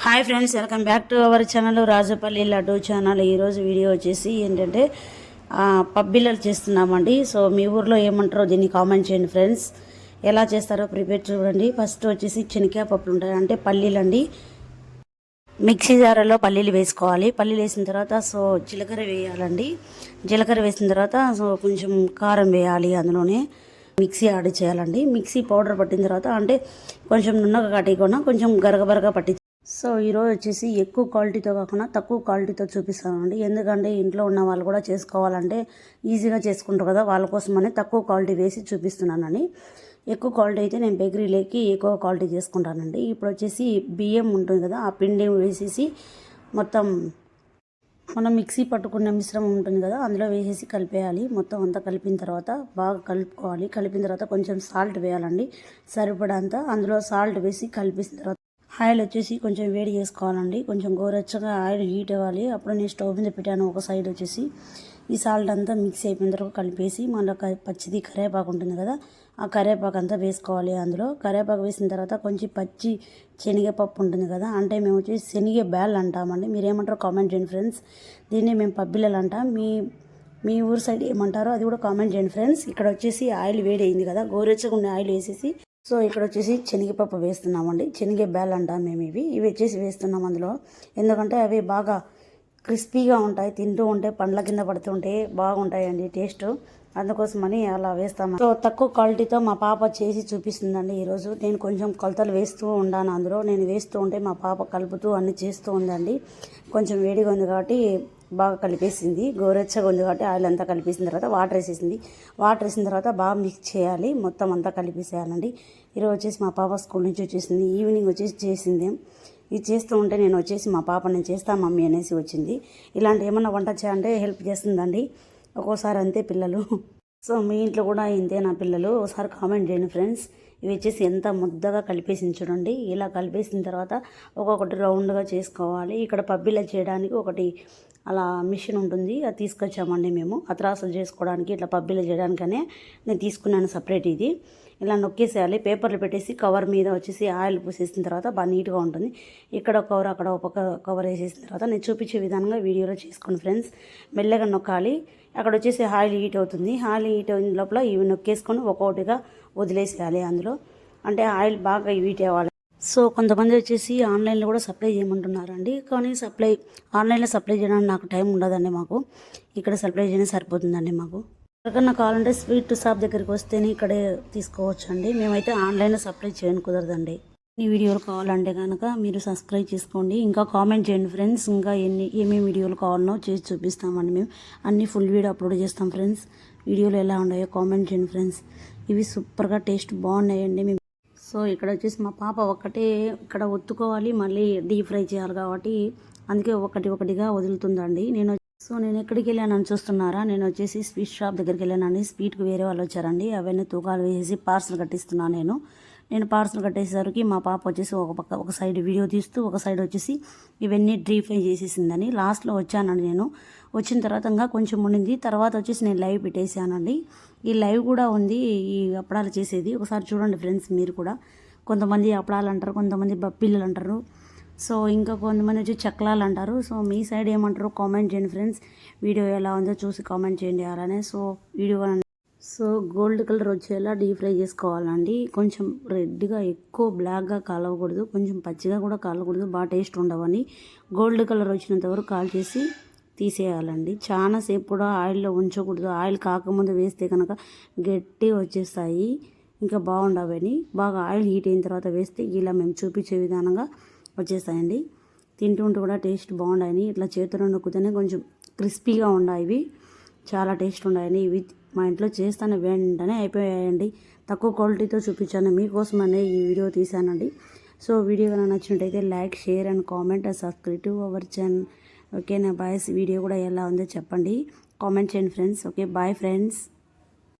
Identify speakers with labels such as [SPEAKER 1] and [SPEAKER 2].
[SPEAKER 1] Hi friends welcome back to our channel Rajapalli laddu channel. ఈరోజు video వచ్చేసి ఏంటంటే పబ్బిల్లలు చేస్తున్నామండి. సో మీ ఊర్లో ఏమంటారో దీన్ని కామెంట్ చేయండి ఫ్రెండ్స్. ఎలా చేస్తారో ప్రిపేర్ చూడండి. ఫస్ట్ వచ్చేసి శనగకాయ పప్పులు ఉంటాయి. అంటే పల్లీలండి మిక్సీ జారలో పల్లీలు వేసుకోవాలి. పల్లీలు వేసిన తర్వాత సో జీలకర్ర వేయాలండి. జీలకర్ర వేసిన తర్వాత సో కొంచెం కారం వేయాలి అందులోనే. మిక్సీ యాడ్ చేయాలండి. మిక్సీ పౌడర్ పట్టిన తర్వాత అంటే కొంచెం నున్నగా కట్టకుండా కొంచెం గరగబరగా పట్టి సో ఈరోజు వచ్చేసి ఎక్కువ క్వాలిటీతో కాకుండా తక్కువ క్వాలిటీతో చూపిస్తానండి. ఎందుకంటే ఇంట్లో ఉన్న వాళ్ళు కూడా చేసుకోవాలంటే ఈజీగా చేసుకుంటారు కదా. వాళ్ళ కోసమని తక్కువ క్వాలిటీ వేసి చూపిస్తున్నానని ఎక్కువ క్వాలిటీ అయితే నేను బేకరీలోకి ఎక్కువ క్వాలిటీ చేసుకుంటానండి. ఇప్పుడు వచ్చేసి బియ్యం ఉంటుంది కదా ఆ పిండి వేసేసి మొత్తం మనం మిక్సీ పట్టుకున్న మిశ్రమం ఉంటుంది కదా అందులో వేసేసి కలిపేయాలి. మొత్తం అంతా కలిపిన తర్వాత బాగా కలుపుకోవాలి. కలిపిన తర్వాత కొంచెం సాల్ట్ వేయాలండి. సరిపడంత అందులో సాల్ట్ వేసి కలిపిన తర్వాత ఆయిల్ వచ్చేసి కొంచెం వేడి చేసుకోవాలండి. కొంచెం గోరచ్చగా ఆయిల్ హీట్ అవ్వాలి. అప్పుడు నేను స్టవ్ మీద పెట్టాను ఒక సైడ్ వచ్చేసి. ఈ సాల్ట్ అంతా మిక్స్ అయిపోయిన తర్వాత కలిపేసి మళ్ళీ పచ్చిది కరివేపాకు ఉంటుంది కదా ఆ కరివేపాకు అంతా వేసుకోవాలి అందులో. కరివేపాకు వేసిన తర్వాత కొంచెం పచ్చి శనగపప్పు ఉంటుంది కదా అంటే మేము వచ్చేసి శనగ బ్యాల్ అంటామండి. మీరేమంటారు కామెంట్ చేయండి ఫ్రెండ్స్. దీన్ని మేము పబ్బిల్లలు అంటాం. మీ మీ ఊరు సైడ్ ఏమంటారో అది కూడా కామెంట్ చేయండి ఫ్రెండ్స్. ఇక్కడ వచ్చేసి ఆయిల్ వేడి అయింది కదా గోరెచ్చగా ఉన్న ఆయిల్ వేసేసి సో ఇక్కడ వచ్చేసి శనగపప్పు వేస్తున్నామండి. శనగ బ్యాల్ అంటాం మేము ఇవి. ఇవి వచ్చేసి వేస్తున్నాం అందులో. ఎందుకంటే అవి బాగా క్రిస్పీగా ఉంటాయి తింటూ ఉంటే పండ్ల కింద పడుతుంటే బాగుంటాయండి టేస్ట్. అందుకోసమని అలా వేస్తాము సో తక్కువ క్వాలిటీతో మా పాప చేసి చూపిస్తుందండి ఈరోజు. నేను కొంచెం కొలతలు వేస్తూ ఉన్నాను అందులో. నేను వేస్తూ ఉంటే మా పాప కలుపుతూ అన్ని చేస్తూ ఉందండి. కొంచెం వేడిగా ఉంది కాబట్టి బాగా కలిపేసింది. గోరెచ్చగా ఉంది కాబట్టి ఆయిల్ అంతా కలిపేసిన తర్వాత వాటర్ వేసేసింది. వాటర్ వేసిన తర్వాత బాగా మిక్స్ చేయాలి. మొత్తం అంతా కలిపేసేయాలండి. ఈరోజు వచ్చేసి మా పాప స్కూల్ నుంచి వచ్చేసింది. ఈవినింగ్ వచ్చేసి చేసింది. ఇది చేస్తూ ఉంటే నేను వచ్చేసి మా పాప నేను చేస్తా మమ్మీ అనేసి వచ్చింది. ఇలాంటి ఏమన్నా వంట చేయాలంటే హెల్ప్ చేస్తుందండి. ఒక్కోసారి అంతే పిల్లలు. సో మీ ఇంట్లో కూడా ఇంతే నా పిల్లలు. ఒకసారి కామెంట్ చేయండి ఫ్రెండ్స్. ఇవి వచ్చేసి ఎంత ముద్దగా కలిపేసి చూడండి. ఇలా కలిపేసిన తర్వాత ఒక్కొక్కటి రౌండ్గా చేసుకోవాలి. ఇక్కడ పబ్బిలా చేయడానికి ఒకటి అలా మిషన్ ఉంటుంది అది తీసుకొచ్చామండి మేము. అత్రాసులు చేసుకోవడానికి ఇట్లా పబ్బిలా చేయడానికనే నేను తీసుకున్నాను సపరేట్ ఇది. ఇలా నొక్కేసేయాలి పేపర్లు పెట్టేసి కవర్ మీద వచ్చేసి ఆయిల్ పూసేసిన తర్వాత బాగా నీట్గా ఉంటుంది. ఇక్కడ ఒక కవర్ అక్కడ ఒక కవర్ వేసేసిన తర్వాత నేను చూపించే విధంగా వీడియోలో చేసుకోండి ఫ్రెండ్స్. మెల్లగా నొక్కాలి. అక్కడ వచ్చేసి ఆయిల్ హీట్ అవుతుంది. ఆయిల్ హీట్ అయిన లోపల ఇవి నొక్కేసుకొని ఒక్కొక్కటిగా వదిలేసేయాలి అందులో. అంటే ఆయిల్ బాగా హీట్ అవ్వాలి. సో కొంతమంది వచ్చేసి ఆన్లైన్లో కూడా సప్లై చేయమంటున్నారండి. కానీ సప్లై ఆన్లైన్లో సప్లై చేయడానికి నాకు టైం ఉండదండి మాకు. ఇక్కడ సప్లై చేయడం సరిపోతుందండి మాకు. ఎవరికన్నా కావాలంటే స్వీట్ షాప్ దగ్గరికి వస్తేనే ఇక్కడే తీసుకోవచ్చు అండి మేమైతే ఆన్లైన్లో సప్లై చేయని కుదరదండి. ఈ వీడియోలు కావాలంటే కనుక మీరు సబ్స్క్రైబ్ చేసుకోండి. ఇంకా కామెంట్ చేయండి ఫ్రెండ్స్. ఇంకా ఎన్ని ఏమేమి వీడియోలు కావాలనో చేసి చూపిస్తామండి మేము. అన్ని ఫుల్ వీడియో అప్లోడ్ చేస్తాం ఫ్రెండ్స్. వీడియోలు ఎలా ఉన్నాయో కామెంట్ చేయండి ఫ్రెండ్స్. ఇవి సూపర్గా టేస్ట్ బాగున్నాయండి. మేము సో ఇక్కడ వచ్చేసి మా పాప ఒక్కటే ఇక్కడ ఒత్తుకోవాలి మళ్ళీ డీప్ ఫ్రై చేయాలి కాబట్టి అందుకే ఒకటి ఒకటిగా వదులుతుందండి. నేను సో నేను ఎక్కడికి వెళ్ళానని చూస్తున్నారా? నేను వచ్చేసి స్వీట్ షాప్ దగ్గరికి వెళ్ళానండి. స్వీట్కి వేరే వాళ్ళు వచ్చారండి అవన్నీ తూకాలు వేసి పార్సల్ కట్టిస్తున్నాను నేను. నేను పార్సల్ కట్టేసరికి మా పాప వచ్చేసి ఒక పక్క ఒక సైడ్ వీడియో తీస్తూ ఒక సైడ్ వచ్చేసి ఇవన్నీ డీప్ ఫ్రై చేసేసిందని. లాస్ట్లో వచ్చానండి నేను. వచ్చిన తర్వాత ఇంకా కొంచెం ఉండింది. తర్వాత వచ్చేసి నేను లైవ్ పెట్టేసానండి ఈ లైవ్ కూడా ఉంది ఈ అప్పడాలు చేసేది. ఒకసారి చూడండి ఫ్రెండ్స్ మీరు కూడా. కొంతమంది అప్పడాలు అంటారు కొంతమంది బప్పిళ్ళు అంటారు. సో ఇంకా కొంతమంది వచ్చి చక్రాలు అంటారు. సో మీ సైడ్ ఏమంటారు కామెంట్ చేయండి ఫ్రెండ్స్. వీడియో ఎలా ఉందో చూసి కామెంట్ చేయండి అలానే. So video so gold colour వచ్చేలా డీప్ ఫ్రై చేసుకోవాలండి. కొంచెం రెడ్గా ఎక్కువ బ్లాక్గా కాలవకూడదు. కొంచెం పచ్చిగా కూడా కాలకూడదు బాగా టేస్ట్ ఉండవని గోల్డ్ కలర్ వచ్చినంత వరకు కాల్ చేసి తీసేయాలండి. చాలా సేపు కూడా ఆయిల్లో ఉంచకూడదు. ఆయిల్ కాకముందు వేస్తే కనుక గట్టి వచ్చేస్తాయి. ఇంకా బాగుండవని బాగా ఆయిల్ హీట్ అయిన తర్వాత వేస్తే ఇలా మేము చూపించే విధానంగా వచ్చేస్తాయండి. తింటుంటే కూడా టేస్ట్ బాగుండాయని ఇట్లా చేతిలో నొక్కుతేనే కొంచెం క్రిస్పీగా ఉన్నాయి ఇవి. చాలా టేస్ట్ ఉన్నాయని ఇవి మా ఇంట్లో చేస్తాను వెంటనే అయిపోయాయండి. తక్కువ క్వాలిటీతో చూపించాను. మీకోసమనే ఈ వీడియో తీశానండి. సో వీడియో కనుక నచ్చినట్టయితే like share and comment and subscribe to our channel okay నా బాయ్స్? వీడియో కూడా ఎలా ఉందో చెప్పండి. కామెంట్ చేయండి ఫ్రెండ్స్. Okay bye friends.